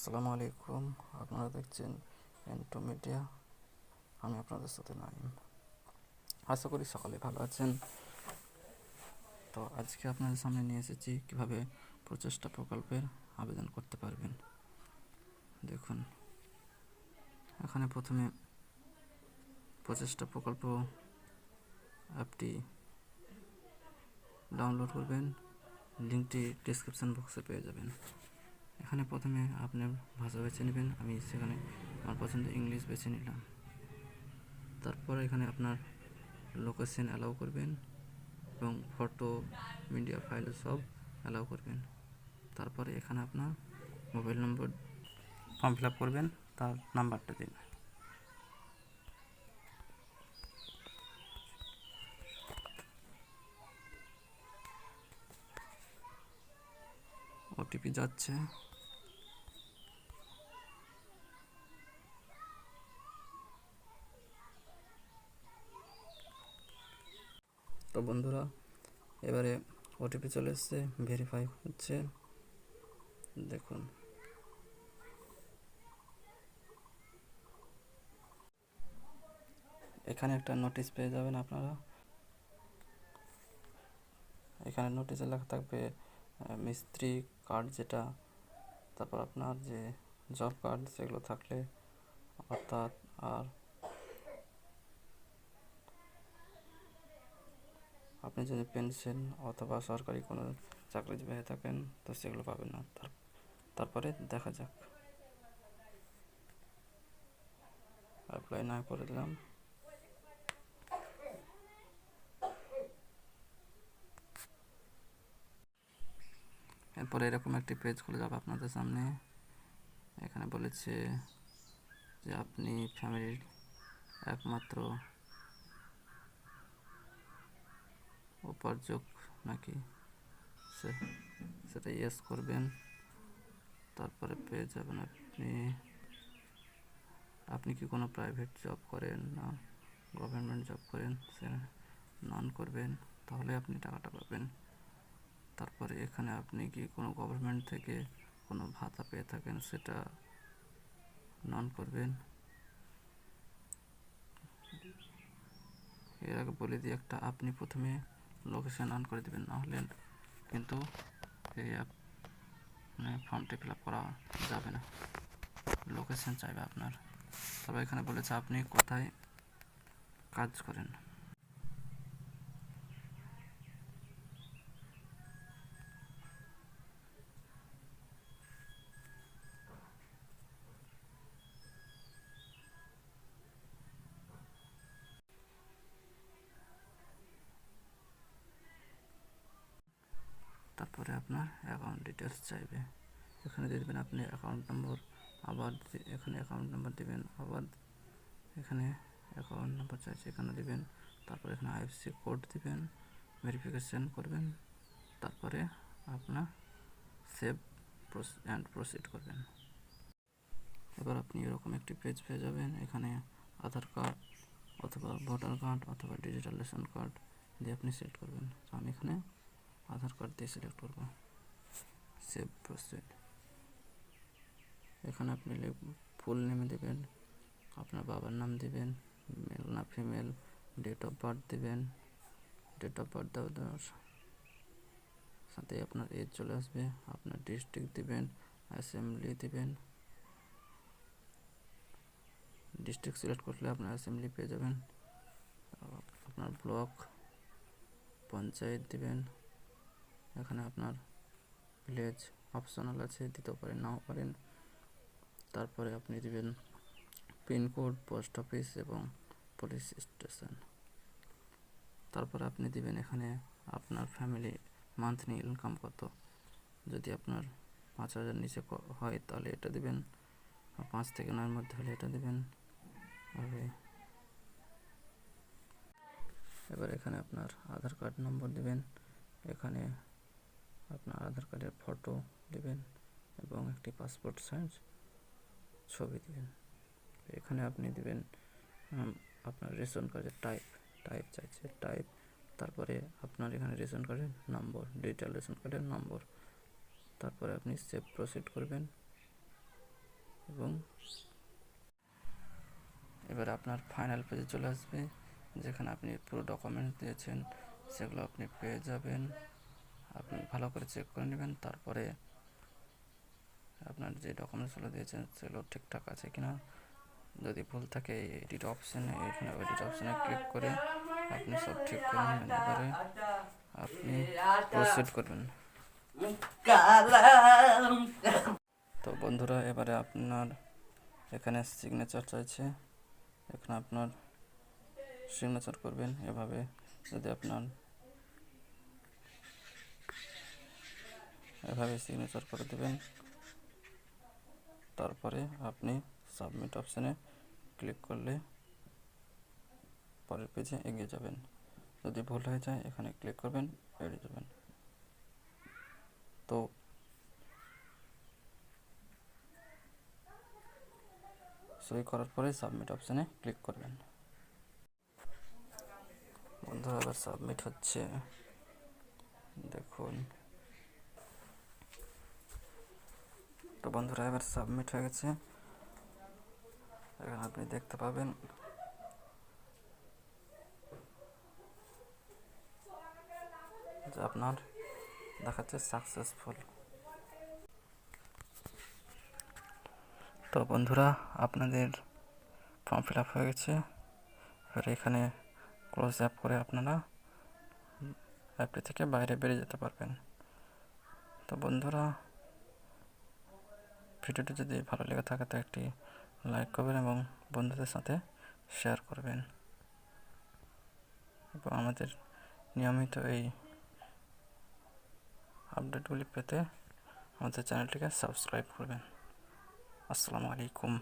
আসসালামু আলাইকুম। আপনারা দেখছেন এন্টো মিডিয়া আমি আপনাদের সাথে নাইম। আশা করি সকালে ভালো আছেন। তো আজকে আপনাদের সামনে নিয়ে এসেছি কীভাবে প্রচেষ্টা প্রকল্পের আবেদন করতে পারবেন। দেখুন। এখানে প্রথমে প্রচেষ্টা প্রকল্প অ্যাপটি ডাউনলোড করবেন। লিঙ্কটি ডিসক্রিপশন বক্সে পেয়ে যাবেন। এখানে প্রথমে আপনার ভাষা বেছে নেবেন, আমি সেখানে আমার পছন্দ ইংলিশ বেছে নিলাম। তারপর এখানে আপনার লোকেশন অ্যালাউ করবেন এবং ফটো মিডিয়া ফাইল সব অ্যালাউ করবেন। তারপরে এখানে আপনার মোবাইল নম্বর ফর্ম ফিল করবেন, তার নাম্বারটা দিন। ওটিপি যাচ্ছে। তো বন্ধুরা, এবারে ওটিপি চলে এসছে ভেরিফাই হচ্ছে। দেখুন। এখানে একটা নোটিশ পেয়ে যাবেন আপনারা। এখানে নোটিশে লেখা থাকবে মিস্ত্রি কার্ড যেটা, তারপর আপনার যে জব কার্ড সেগুলো থাকলে অর্থাৎ আর আপনি যদি পেনশন অথবা সরকারি কোনো চাকরিজীবী হয়ে থাকেন, তো সেগুলো পাবেন না। তার- তারপরে দেখা যাক। অ্যাপ্লাই না করে দিলাম। এরপরে এরকম একটি পেজ খুলে যাবে আপনাদের সামনে। এখানে বলেছে যে আপনি ফ্যামিলির একমাত্র উপার্জক নাকি? সেটা ইয়েস করবেন। তারপরে পেয়ে যাবেন আপনি। আপনি কি কোনো প্রাইভেট জব করেন না গভর্নমেন্ট জব করেন? সে নন করবেন, তাহলে আপনি টাকাটা পাবেন। তারপরে এখানে আপনি কি কোনো গভর্নমেন্ট থেকে কোনো ভাতা পেয়ে থাকেন, সেটা নন করবেন? এর আগে বলে দিই একটা, আপনি প্রথমে লোকেশন অন করে দেবেন নাহলে কিন্তু এই অ্যাপ মানে ফর্মটি ফিল করা যাবে না। লোকেশন চাইবে আপনার। তবে এখানে বলেছে আপনি কোথায় কাজ করেন। তারপরে আপনার অ্যাকাউন্ট ডিটেলস চাইবে। এখানে দিয়ে দেবেন আপনি অ্যাকাউন্ট নম্বর আবার এখানে অ্যাকাউন্ট নাম্বার দেবেন, আবার এখানে অ্যাকাউন্ট নাম্বার চাইছে, এখানে দেবেন, তারপরে এখানে আইএফসি কোড দেবেন ভেরিফিকেশন করবেন, তারপরে আপনার সেভ অ্যান্ড প্রসিড করবেন। এবার আপনি এরকম একটি পেজ পেয়ে যাবেন, এখানে আধার কার্ড অথবা ভোটার কার্ড অথবা ডিজিটাল রেশন কার্ড দিয়ে আপনি সেট করবেন। আমি এখানে আধার কার্ড দিয়ে সিলেক্ট করব। সেভ প্রসিড এখানে আপনি ফুল নেমে দেবেন, আপনার বাবার নাম দিবেন মেল না ফিমেল ডেট অফ বার্থ দিবেন ডেট অফ বার্থ দেওয়া দেওয়ার সাথে আপনার এজ চলে আসবে, আপনার ডিস্ট্রিক্ট দিবেন অ্যাসেম্বলি দিবেন। ডিস্ট্রিক্ট সিলেক্ট করলে আপনার অ্যাসেম্বলি পেয়ে যাবেন। আপনার ব্লক পঞ্চায়েত দিবেন। এখানে আপনার ভিলেজ অপশনাল আছে, দিতেও পারেন, নাও পারেন। তারপরে আপনি দিবেন পিনকোড পোস্ট অফিস এবং পুলিশ স্টেশন তারপরে আপনি দিবেন এখানে আপনার ফ্যামিলি মান্থলি ইনকাম কত। যদি আপনার পাঁচ হাজার নিচে হয়, তাহলে এটা দিবেন। পাঁচ থেকে নয়ের মধ্যে হলে এটা দিবেন। এবার এখানে আপনার আধার কার্ড নম্বর দিবেন। এখানে আপনার আধার কার্ডের ফটো দেবেন এবং একটি পাসপোর্ট সাইজ ছবি দিবেন। এখানে আপনি দেবেন আপনার রেশন কার্ডের টাইপ টাইপ চাইছে টাইপ তারপরে আপনার এখানে রেশন কার্ডের নম্বর ডিজিটাল রেশন কার্ডের নম্বর তারপরে আপনি সেভ প্রসিড করবেন এবং এবার আপনার ফাইনাল পেজে চলে আসবে, যেখানে আপনি পুরো ডকুমেন্টস দিয়েছেন, সেগুলো আপনি পেয়ে যাবেন। আপনি ভালো করে চেক করে নেবেন, তারপরে আপনার যে ডকুমেন্টসগুলো দিয়েছেন সেগুলো ঠিকঠাক আছে কিনা। যদি ভুল থাকে এডিট অপশানে এখানে এডিট অপশানে ক্লিক করে আপনি সব ঠিক করে নেবেন। এবারে আপনি প্রসিড করবেন। তো বন্ধুরা, এবারে আপনার এখানে সিগনেচার চাইছে। এখানে আপনার সিগনেচার করবেন। এভাবে যদি আপনার এভাবে সিগনেচার করে দেবেন। তারপরে আপনি সাবমিট অপশানে ক্লিক করলে পরের পেজে এগিয়ে যাবেন। যদি ভুল হয়ে যায়, এখানে ক্লিক করবেন এড়িয়ে যাবেন। তো সই করার পরে সাবমিট অপশানে ক্লিক করবেন। বন্ধুরা, এবার সাবমিট হচ্ছে। দেখুন বন্ধুরা, এবার সাবমিট হয়ে গেছে। এখানে আপনি দেখতে পাবেন। যে আপনার দেখাচ্ছে সাকসেসফুল তো বন্ধুরা, আপনাদের ফর্ম ফিল আপ হয়ে গেছে। এবার এখানে ক্লোজ অ্যাপ করে আপনারা অ্যাপটি থেকে বাইরে বেরিয়ে যেতে পারবেন। তো বন্ধুরা ভিডিওটি যদি ভালো লেগে থাকে তো একটি লাইক করবেন এবং বন্ধুদের সাথে শেয়ার করবেন। এবং আমাদের নিয়মিত এই আপডেটগুলি পেতে আমাদের চ্যানেলটিকে সাবস্ক্রাইব করবেন। আসসালামু আলাইকুম।